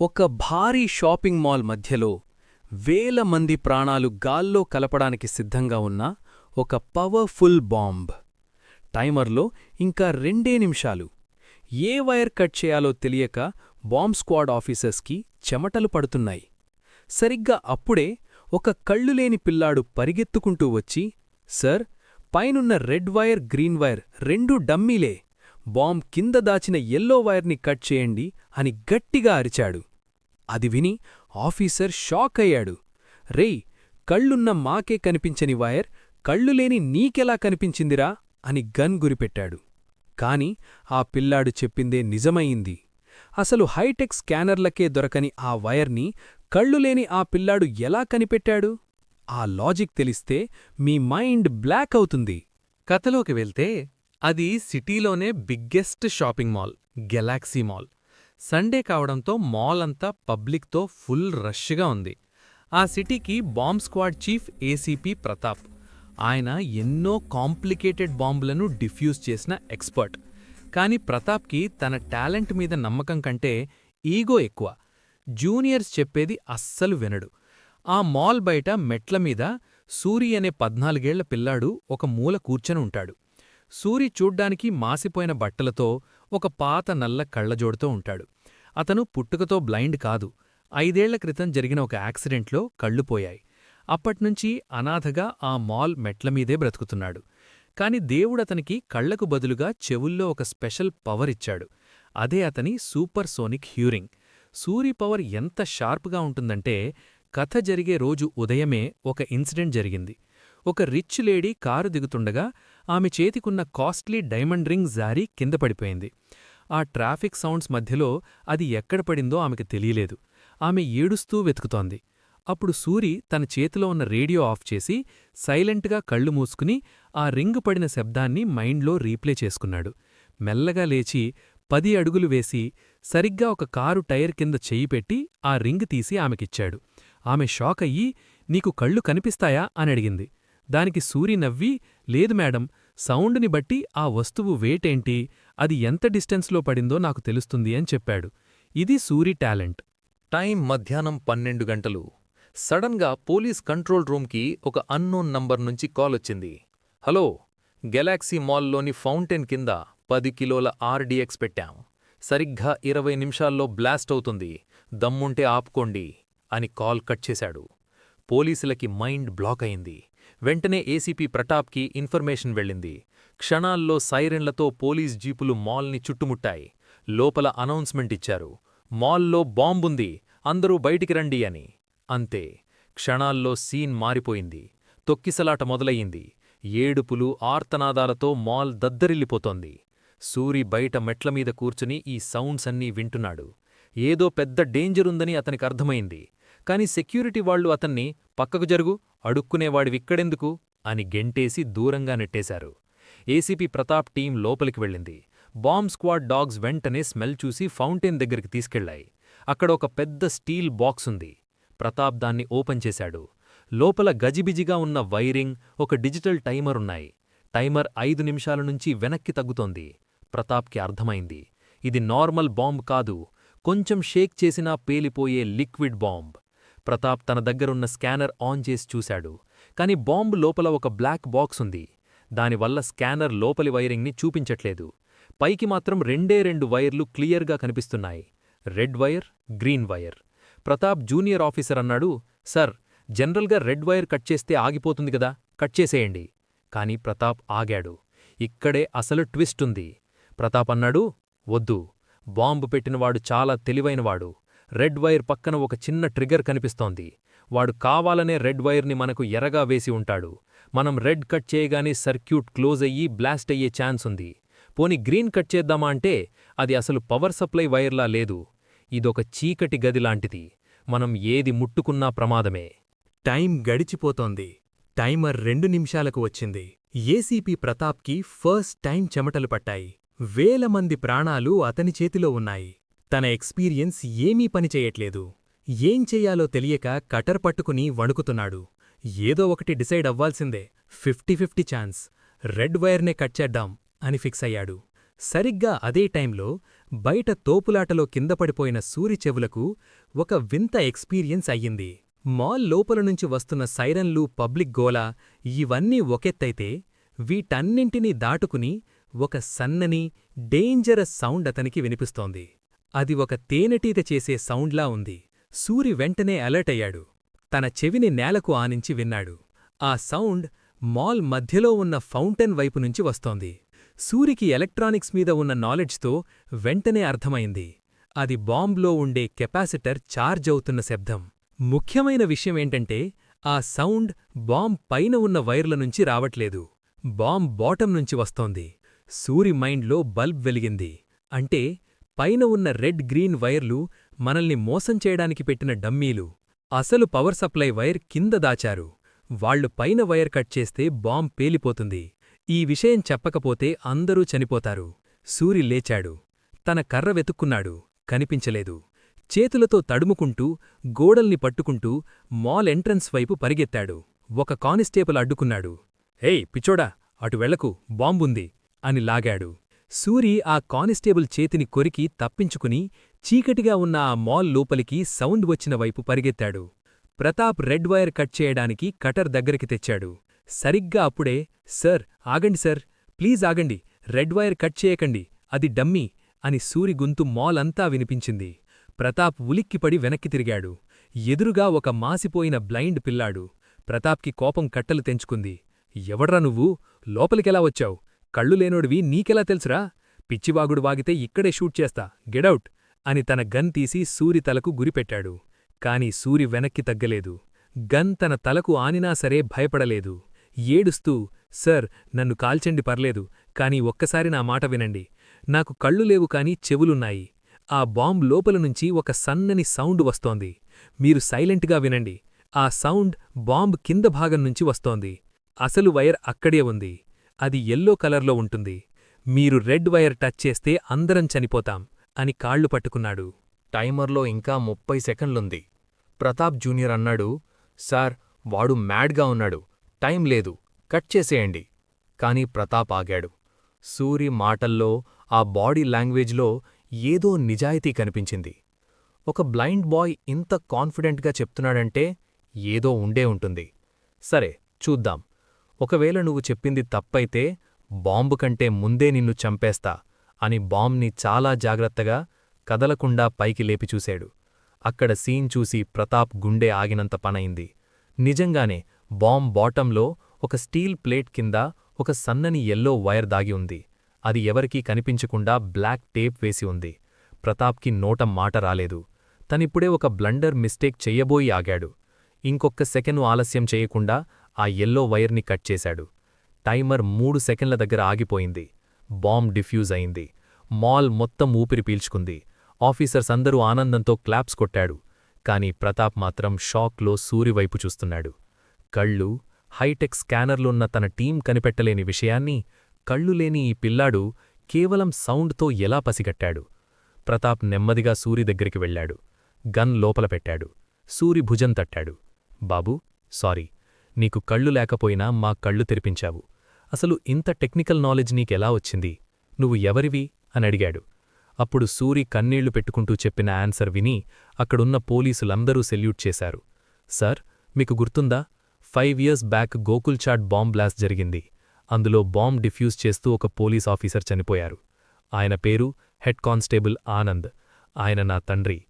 ఒక భారీ shopping mall మధ్యలో వేల మంది ప్రాణాలు గాల్లో కలపడానికి సిద్ధంగా ఉన్న ఒక పవర్ఫుల్ బాంబ్. టైమర్లో ఇంకా రెండే నిమిషాలు. ఏ వైర్ కట్ చేయాలో తెలియక బాంబ్ స్క్వాడ్ ఆఫీసర్స్కి చెమటలు పడుతున్నాయి. సరిగ్గా అప్పుడే ఒక కళ్ళులేని పిల్లాడు పరిగెత్తుకుంటూ వచ్చి సర్ పైనున్న రెడ్ వైర్ గ్రీన్ వైర్ రెండూ డమ్మీలే. బాంబ్ కింద దాచిన ఎల్లో వైర్ని కట్ చేయండి అని గట్టిగా అరిచాడు. అది విని ఆఫీసర్ షాక్ అయ్యాడు రేయ్ కళ్ళున్న మాకే కనిపించని వైర్ కళ్ళులేని నీకెలా కనిపించిందిరా? అని గన్ గురిపెట్టాడు. కాని ఆ పిల్లాడు చెప్పిందే నిజమయింది. అసలు హైటెక్ స్కానర్లకే దొరకని ఆ వైర్ని కళ్ళులేని ఆ పిల్లాడు ఎలా కనిపెట్టాడు? ఆ లాజిక్ తెలిస్తే మీ మైండ్ బ్లాక్ అవుతుంది. కథలోకి వెళ్తే అది సిటీలోనే biggest shopping mall Galaxy mall. Sunday కావడంతో మాల్ అంతా పబ్లిక్తో ఫుల్ రష్గా ఉంది. ఆ సిటీకి bomb squad chief ACP Pratap. ఆయన ఎన్నో కాంప్లికేటెడ్ బాంబులను డిఫ్యూజ్ చేసిన ఎక్స్పర్ట్. కానీ ప్రతాప్కి తన టాలెంట్ మీద నమ్మకం కంటే ఈగో ఎక్కువ. జూనియర్స్ చెప్పేది అస్సలు వినడు. ఆ మాల్ బయట మెట్ల మీద సూరి అనే పద్నాలుగేళ్ళ పిల్లాడు ఒక మూల కూర్చొని ఉంటాడు. సూరి చూడ్డానికి మాసిపోయిన బట్టలతో ఒక పాత నల్ల కళ్ళజోడుతో ఉంటాడు. అతను పుట్టుకతో బ్లైండ్ కాదు. ఐదేళ్ళ క్రితం జరిగిన ఒక యాక్సిడెంట్లో కళ్ళు పోయాయి. అప్పట్నుంచి అనాథగా ఆ మాల్ మెట్లమీదే బ్రతుకుతున్నాడు. కాని దేవుడతనికి కళ్ళకు బదులుగా చెవుల్లో ఒక స్పెషల్ పవర్ ఇచ్చాడు. అదే అతని super sonic hearing. Suri power ఎంత షార్ప్గా ఉంటుందంటే కథ జరిగే రోజు ఉదయమే ఒక ఇన్సిడెంట్ జరిగింది. ఒక రిచ్ లేడీ కారు దిగుతుండగా ఆమె చేతికున్న కాస్ట్లీ డైమండ్ రింగ్ జారీ కింద పడిపోయింది. ఆ ట్రాఫిక్ సౌండ్స్ మధ్యలో అది ఎక్కడ పడిందో ఆమెకు తెలియలేదు. ఆమె ఏడుస్తూ వెతుకుతోంది. అప్పుడు సూరి తన చేతిలో ఉన్న రేడియో ఆఫ్ చేసి సైలెంట్గా కళ్ళు మూసుకుని ఆ రింగ్ పడిన శబ్దాన్ని మైండ్లో రీప్లే చేసుకున్నాడు. మెల్లగా లేచి పది అడుగులు వేసి సరిగ్గా ఒక కారు టైర్ కింద చెయ్యి పెట్టి ఆ రింగ్ తీసి ఆమెకిచ్చాడు. ఆమె షాక్ అయ్యి నీకు కళ్ళు కనిపిస్తాయా? అని అడిగింది. దానికి సూరి నవ్వి లేదు మేడం సౌండ్ని బట్టి ఆ వస్తువు వేటేంటి అది ఎంత డిస్టెన్స్లో పడిందో నాకు తెలుస్తుంది అని చెప్పాడు. ఇది సూరి టాలెంట్. టైం మధ్యాహ్నం పన్నెండు గంటలు. సడన్గా పోలీస్ కంట్రోల్ రూమ్కి ఒక అన్నోన్ నంబర్ నుంచి కాల్ వచ్చింది. హలో గెలాక్సీ మాల్లోని ఫౌంటైన్ కింద పది కిలోల ఆర్డీఎక్స్ పెట్టాం. సరిగ్గా ఇరవై నిమిషాల్లో బ్లాస్ట్ అవుతుంది. దమ్ముంటే ఆపుకోండి అని కాల్ కట్ చేశాడు. పోలీసులకి మైండ్ బ్లాక్ అయింది. వెంటనే ఏసీపీ ప్రతాప్కి ఇన్ఫర్మేషన్ వెళ్ళింది. క్షణాల్లో సైరెన్లతో పోలీస్ జీపులు మాల్ని చుట్టుముట్టాయి. లోపల అనౌన్స్మెంట్ ఇచ్చారు. మాల్లో బాంబుంది. అందరూ బయటికి రండి అని. అంతే. క్షణాల్లో సీన్ మారిపోయింది. తొక్కిసలాట మొదలయ్యింది. ఏడుపులు ఆర్తనాదాలతో మాల్ దద్దరిల్లిపోతోంది. సూరి బయట మెట్లమీద కూర్చుని ఈ సౌండ్స్ అన్నీ వింటున్నాడు. ఏదో పెద్ద డేంజరుందని అతనికర్థమైంది కాని సెక్యూరిటీ వాళ్ళు అతన్ని పక్కకు జరుగు అడుక్కునేవాడివిక్కడెందుకు అని గెంటేసి దూరంగా నెట్టేశారు. ఏసీపీ ప్రతాప్ టీం లోపలికి వెళ్ళింది. బాంబ్ స్క్వాడ్ డాగ్స్ వెంటనే స్మెల్ చూసి ఫౌంటైన్ దగ్గరికి తీసుకెళ్ళాయి అక్కడ ఒక పెద్ద స్టీల్ బాక్స్ ఉంది. ప్రతాప్ దాన్ని ఓపెన్ చేశాడు. లోపల గజిబిజిగా ఉన్న వైరింగ్ ఒక డిజిటల్ టైమర్ ఉన్నాయి. టైమర్ ఐదు నిమిషాల నుంచి వెనక్కి తగ్గుతోంది. ప్రతాప్కి అర్థమైంది. ఇది నార్మల్ బాంబ్ కాదు. కొంచెం షేక్ చేసినా పేలిపోయే లిక్విడ్ బాంబ్. ప్రతాప్ తన దగ్గరున్న స్కానర్ ఆన్ చేసి చూశాడు. కాని బాంబు లోపల ఒక బ్లాక్ బాక్స్ ఉంది. దానివల్ల స్కానర్ లోపలి వైరింగ్ని చూపించట్లేదు. పైకి మాత్రం రెండే రెండు వైర్లు క్లియర్గా కనిపిస్తున్నాయి. Red wire green wire. Pratap junior officer అన్నాడు సర్ జనరల్గా రెడ్ వైర్ కట్ చేస్తే ఆగిపోతుంది కదా కట్ చేసేయండి. కాని ప్రతాప్ ఆగాడు. ఇక్కడే అసలు ట్విస్ట్ ఉంది. ప్రతాప్ అన్నాడు వద్దు. బాంబు పెట్టినవాడు చాలా తెలివైనవాడు. రెడ్ వైర్ పక్కన ఒక చిన్న ట్రిగర్ కనిపిస్తోంది. వాడు కావాలనే రెడ్ వైర్ని మనకు ఎరగా వేసి ఉంటాడు. మనం రెడ్ కట్ చేయగానే సర్క్యూట్ క్లోజ్ అయ్యి బ్లాస్ట్ అయ్యే ఛాన్స్ ఉంది. పోని గ్రీన్ కట్ చేద్దామా అంటే అది అసలు పవర్ సప్లై వైర్లా లేదు. ఇదొక చీకటి గదిలాంటిది మనం ఏది ముట్టుకున్నా ప్రమాదమే. టైం గడిచిపోతోంది. టైమర్ రెండు నిమిషాలకు వచ్చింది. ఏసీపీ ప్రతాప్కి ఫస్ట్ టైం చెమటలు పట్టాయి. వేల మంది ప్రాణాలు అతని చేతిలో ఉన్నాయి. తన ఎక్స్పీరియన్స్ ఏమీ పనిచేయట్లేదు ఏం చెయ్యాలో తెలియక కటర్ పట్టుకుని వణుకుతున్నాడు. ఏదో ఒకటి డిసైడ్ అవ్వాల్సిందే. Fifty fifty chance. రెడ్ వైర్నే కట్ చేద్దాం అని ఫిక్స్ అయ్యాడు. సరిగ్గా అదే టైంలో బయట తోపులాటలో కిందపడిపోయిన సూరి చెవులకు ఒక వింత ఎక్స్పీరియన్స్ అయ్యింది. మాల్ లోపల నుంచి వస్తున్న సైరన్లు పబ్లిక్ గోల ఇవన్నీ ఒకెత్తైతే వీటన్నింటినీ దాటుకుని ఒక సన్నని డేంజరస్ సౌండ్ అతనికి వినిపిస్తోంది. అది ఒక తేనెటీత చేసే సౌండ్లా ఉంది. సూరి వెంటనే అలర్ట్ అయ్యాడు. తన చెవిని నేలకు ఆనించి విన్నాడు. ఆ సౌండ్ మాల్ మధ్యలో ఉన్న ఫౌంటైన్ వైపు నుంచి వస్తోంది. సూరికి ఎలక్ట్రానిక్స్ మీద ఉన్న నాలెడ్జ్తో వెంటనే అర్థమైంది. అది బాంబ్లో ఉండే కెపాసిటర్ ఛార్జ్ అవుతున్న శబ్దం. ముఖ్యమైన విషయమేంటంటే ఆ సౌండ్ బాంబ్ పైన ఉన్న వైర్ల నుంచి రావట్లేదు. బాంబ్ బాటం నుంచి వస్తోంది. సూరి మైండ్లో బల్బ్ వెలిగింది. అంటే పైన ఉన్న రెడ్ గ్రీన్ వైర్లు మనల్ని మోసం చేయడానికి పెట్టిన డమ్మీలు. అసలు పవర్ సప్లై వైర్ కింద దాచారు. వాళ్ళు పైన వైర్ కట్ చేస్తే బాంబ్ పేలిపోతుంది. ఈ విషయం చెప్పకపోతే అందరూ చనిపోతారు. సూరి లేచాడు. తన కర్ర వెతుక్కున్నాడు. కనిపించలేదు. చేతులతో తడుముకుంటూ గోడల్ని పట్టుకుంటూ మాల్ ఎంట్రన్స్ వైపు పరిగెత్తాడు. ఒక కానిస్టేబుల్ అడ్డుకున్నాడు. ఏయ్ పిచ్చోడా అటు వెళ్ళకు బాంబుంది అని లాగాడు. సూరి ఆ కానిస్టేబుల్ చేతిని కొరికి తప్పించుకుని చీకటిగా ఉన్న ఆ మాల్ లోపలికి సౌండ్ వచ్చిన వైపు పరిగెత్తాడు. ప్రతాప్ రెడ్ వైర్ కట్ చేయడానికి కటర్ దగ్గరికి తెచ్చాడు. సరిగ్గా అప్పుడే సర్ ఆగండి సర్ ప్లీజ్ ఆగండి రెడ్ వైర్ కట్ చేయకండి అది డమ్మీ అని సూరి గుంతు మాల్ అంతా వినిపించింది. ప్రతాప్ ఉలిక్కిపడి వెనక్కి తిరిగాడు. ఎదురుగా ఒక మాసిపోయిన బ్లైండ్ పిల్లాడు. ప్రతాప్కి కోపం కట్టలు తెంచుకుంది. ఎవడ్రా నువ్వు? లోపలికెలా వచ్చావు? కళ్ళు లేనోడివి నీకెలా తెలుసురా? పిచ్చివాగుడు వాగితే ఇక్కడే షూట్ చేస్తా గెడౌట్ అని తన గన్ తీసి సూరి తలకు గురిపెట్టాడు కాని సూరి వెనక్కి తగ్గలేదు. గన్ తన తలకు ఆనినా సరే భయపడలేదు. ఏడుస్తూ సర్ నన్ను కాల్చండి పర్లేదు కాని ఒక్కసారి నా మాట వినండి. నాకు కళ్ళు లేవు కాని చెవులున్నాయి. ఆ బాంబ్ లోపల నుంచి ఒక సన్నని సౌండ్ వస్తోంది. మీరు సైలెంట్గా వినండి. ఆ సౌండ్ బాంబ్ కింద భాగం నుంచి వస్తోంది. అసలు వైర్ అక్కడే ఉంది. అది ఎల్లో కలర్లో ఉంటుంది. మీరు రెడ్ వైర్ టచ్ చేస్తే అందరం చనిపోతాం అని కాళ్ళు పట్టుకున్నాడు. టైమర్లో ఇంకా ముప్పై సెకండ్లుంది. ప్రతాప్ జూనియర్ అన్నాడు సార్ వాడు మ్యాడ్గా ఉన్నాడు. టైం లేదు. కట్ చేసేయండి. కాని ప్రతాప్ ఆగాడు. సూరి మాటల్లో ఆ బాడీ లాంగ్వేజ్లో ఏదో నిజాయితీ కనిపించింది. ఒక బ్లైండ్ బాయ్ ఇంత కాన్ఫిడెంట్గా చెప్తున్నాడంటే ఏదో ఉండే ఉంటుంది. సరే చూద్దాం. ఒకవేళ నువ్వు చెప్పింది తప్పైతే బాంబు కంటే ముందే నిన్ను చంపేస్తా అని బాంబ్ని చాలా జాగ్రత్తగా కదలకుండా పైకి లేపి చూశాడు. అక్కడ సీన్ చూసి ప్రతాప్ గుండె ఆగినంత పనయింది నిజంగానే బాంబ్ బాటంలో ఒక స్టీల్ ప్లేట్ కింద ఒక సన్నని ఎల్లో వైర్ దాగి ఉంది. అది ఎవరికీ కనిపించకుండా బ్లాక్ టేప్ వేసి ఉంది. ప్రతాప్కి నోట మాట రాలేదు. తనిప్పుడే ఒక బ్లండర్ మిస్టేక్ చెయ్యబోయి ఆగాడు. ఇంకొక్క సెకెను ఆలస్యం చేయకుండా ఆ ఎల్లో వైర్ని కట్ చేశాడు. టైమర్ మూడు సెకండ్ల దగ్గర ఆగిపోయింది. బాంబ్ డిఫ్యూజ్ అయింది. మాల్ మొత్తం ఊపిరి పీల్చుకుంది. ఆఫీసర్స్ అందరూ ఆనందంతో క్లాప్స్ కొట్టాడు. కాని ప్రతాప్ మాత్రం షాక్లో సూరివైపు చూస్తున్నాడు. కళ్ళు హైటెక్ స్కానర్లున్న తన టీం కనిపెట్టలేని విషయాన్ని కళ్ళు లేని ఈ పిల్లాడు కేవలం సౌండ్తో ఎలా పసిగట్టాడు? ప్రతాప్ నెమ్మదిగా సూరి దగ్గరికి వెళ్ళాడు. గన్ లోపల పెట్టాడు. సూరి భుజం తట్టాడు. బాబూ సారీ. నీకు కళ్ళు లేకపోయినా మా కళ్ళు తెరిపించావు. అసలు ఇంత టెక్నికల్ నాలెడ్జ్ నీకెలా వచ్చింది? నువ్వు ఎవరివి? అని అడిగాడు. అప్పుడు సూరి కన్నీళ్ళు పెట్టుకుంటూ చెప్పిన ఆన్సర్ విని అక్కడున్న పోలీసులందరూ సెల్యూట్ చేశారు. సార్ మీకు గుర్తుందా? Five years back Gokul Chat bomb blast జరిగింది. అందులో బాంబ్ డిఫ్యూజ్ చేస్తూ ఒక పోలీస్ ఆఫీసర్ చనిపోయారు. ఆయన పేరు హెడ్ కానిస్టేబుల్ ఆనంద్. ఆయన నా తండ్రి.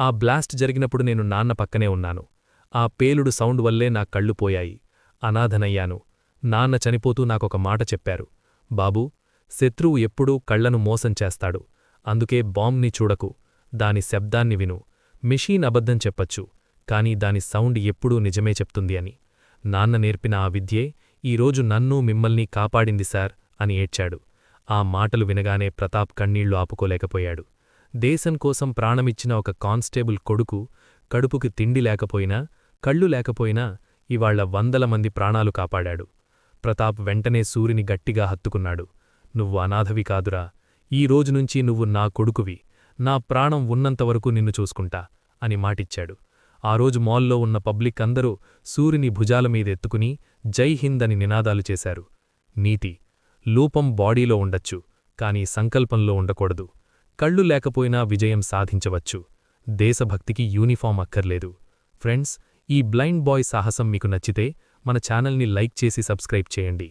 ఆ బ్లాస్ట్ జరిగినప్పుడు నేను నాన్న పక్కనే ఉన్నాను. ఆ పేలుడు సౌండ్ వల్లే నా కళ్ళు పోయాయి. అనాథనయ్యాను. నాన్న చనిపోతూ నాకొక మాట చెప్పారు. బాబూ శత్రువు ఎప్పుడూ కళ్ళను మోసం చేస్తాడు. అందుకే బాంబ్ని చూడకు. దాని శబ్దాన్ని విను. మిషీన్ అబద్ధం చెప్పచ్చు. కాని దాని సౌండ్ ఎప్పుడూ నిజమే చెప్తుంది అని. నాన్న నేర్పిన ఆ విద్యే ఈరోజు నన్నూ మిమ్మల్ని కాపాడింది సార్ అని ఏడ్చాడు. ఆ మాటలు వినగానే ప్రతాప్ కన్నీళ్ళు ఆపుకోలేకపోయాడు. దేశం కోసం ప్రాణమిచ్చిన ఒక కానిస్టేబుల్ కొడుకు కడుపుకి తిండి లేకపోయినా కళ్ళు లేకపోయినా ఇవాళ్ళ వందల మంది ప్రాణాలు కాపాడాడు. ప్రతాప్ వెంటనే సూరిని గట్టిగా హత్తుకున్నాడు. నువ్వు అనాథవి కాదురా. ఈ రోజునుంచి నువ్వు నా కొడుకువి. నా ప్రాణం ఉన్నంతవరకు నిన్ను చూసుకుంటా అని మాటిచ్చాడు. ఆ రోజు మాల్లో ఉన్న పబ్లిక్ అందరూ సూరిని భుజాల మీదెత్తుకుని జై హింద్ అని నినాదాలు చేశారు. నీతి. లూపం బాడీలో ఉండొచ్చు కానీ సంకల్పంలో ఉండకూడదు. కళ్ళు లేకపోయినా విజయం సాధించవచ్చు. దేశభక్తికి యూనిఫామ్ అక్కర్లేదు. ఫ్రెండ్స్ ఈ బ్లైండ్ బాయ్ సాహసం మీకు నచ్చితే మన ఛానల్ని లైక్ చేసి సబ్స్క్రైబ్ చేయండి.